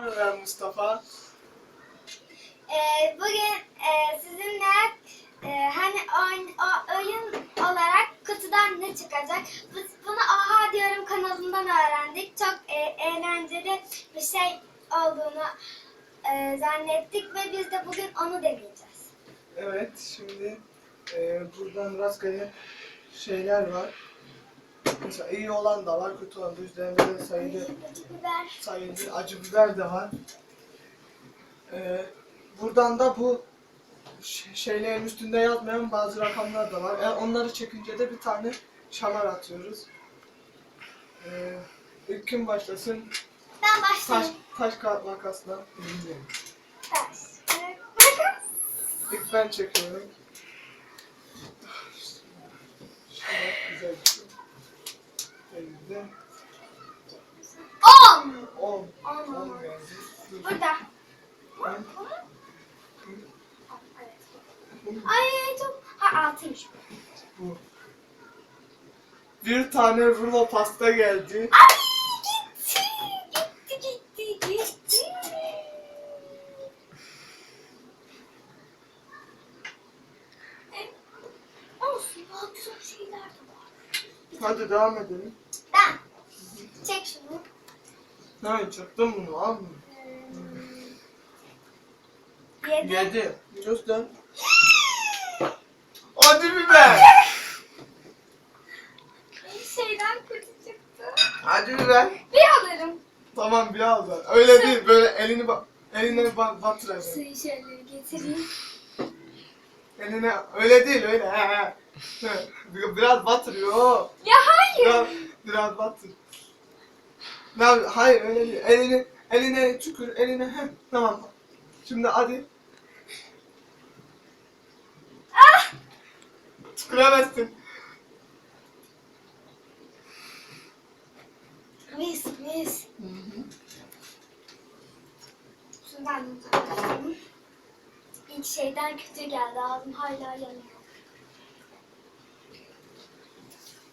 Ben Mustafa. Ee, bugün e, sizinle e, hani oyun, o- oyun olarak kutudan ne çıkacak? Biz bunu Oha Diyorum kanalından öğrendik. Çok e, eğlenceli bir şey olduğunu e, zannettik ve biz de bugün onu deneyeceğiz. Evet şimdi e, buradan rastgele şeyler var. Mesela iyi olan da var, kötü olan da üzerinde de sayılı, sayılı acı biber de var. E, buradan da bu şeylerin üstünde yazmayan bazı rakamlar da var. E, onları çekince de bir tane şamar atıyoruz. E, ilk kim başlasın? Ben Taş, başlayayım. taş kağıt makasla. Taş. Makas. İlk ben çekiyorum. Şöyle güzel bir şey. On. 10. On. 10 geldi. Dur. Burada. Ben- Evet. Ay çok... Ha altıymış. Bu. Bir tane rulo pasta geldi. Ay gitti. Gitti gitti gitti. Olsun daha güzel şeyler de var. Hadi devam edelim. Ben. Çek şunu. Ne çaktın bunu al mı? Yedi. Yedi. Göster. Hadi biber. Bir şeyden kötü çıktı. Hadi biber. Bir alırım. Tamam bir al ben. Öyle değil böyle elini ba eline ba batıracaksın. Suyu şöyle getireyim. Eline öyle değil öyle. He he. He, bir- Biraz batırıyor. Ya hayır. Biraz, biraz batır. Ne hayır öyle değil. Elini eline tükür eline he. Tamam. Şimdi hadi. Ah! Tüküremezsin. Mis mis. Şundan da takalım. İlk şeyden kötü geldi. Ağzım hala yanıyor.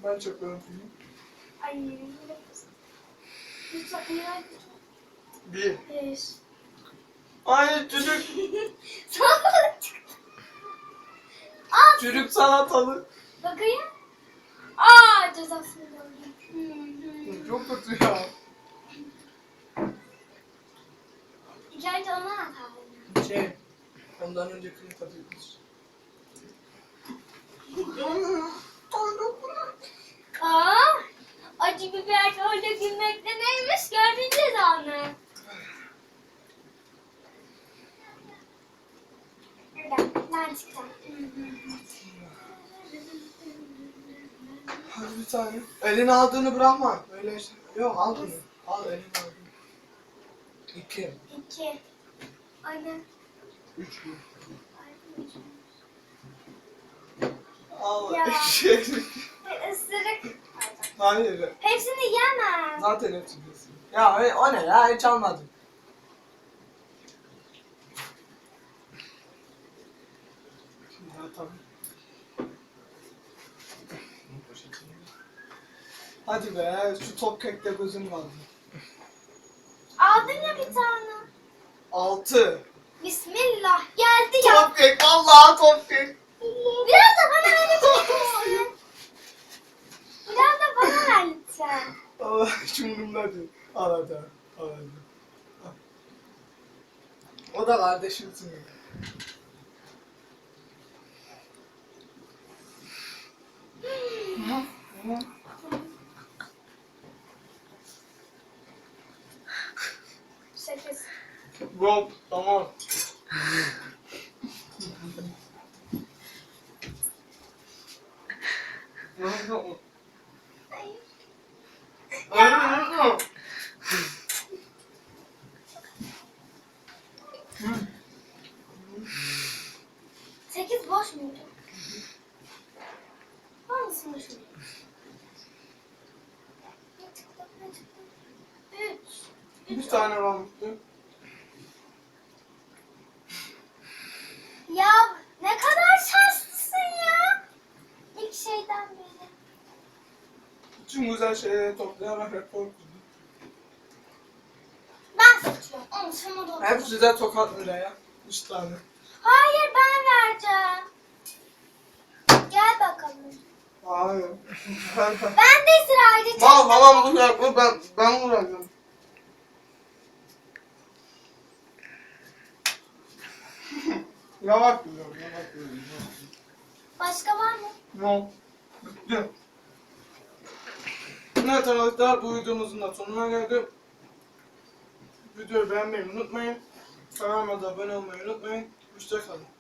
Ben çekiyorum. Ay. Bir. Beş. Ay çocuk. Sana çıktı. Aa, Çocuk salatalı. bakayım. Aa, cezasını gördüm. Çok kötü ya. İlk önce ona atalım. Şey. Ondan öncekini tadıyoruz. Aa, acı biber orada gülmekte neymiş gördün cezanı. Ben çıkacağım. Hadi bir tane. Elini aldığını bırakma. Öyle işte. Yok al bunu. Al elini al. İki. İki. Anne. Üç mü? Al. Ya. Hayır. Hepsini yemem. Zaten hepsi biliyorsun. Ya o- o ne ya hiç almadım. Hadi be şu top kekte gözüm kaldı. Aldın ya bir tane. Altı. Bismillah. Geldi ya. Top kek vallahi top kek. Biraz da bana vereceksin. Biraz da bana ver lütfen. Allah Al hadi. Al. O da kardeşimsin. Sekiz. Rob tamam. Hayır. Sekiz boş muydu? Hangisini boş muydu? Ne çıktı? Ne çıktı? Üç. Bir tane varmıştı. Ya ne kadar şanslısın ya. İlk şeyden beri. Bütün güzel şeyleri toplayarak rekor kurdum. Seçiyorum. sana da Hep size tokat Miray'a. Üç tane. Hayır ben vereceğim. Gel bakalım. Hayır. Ben de sırayla. Mal halam vuracak mı? Ben, ben vuracağım. Yavaş gidiyorum, yavaş gidiyorum. Başka var mı? No. Bitti. Evet arkadaşlar bu videomuzun da sonuna geldik. Videoyu beğenmeyi unutmayın. Kanalıma da abone olmayı unutmayın. Hoşçakalın.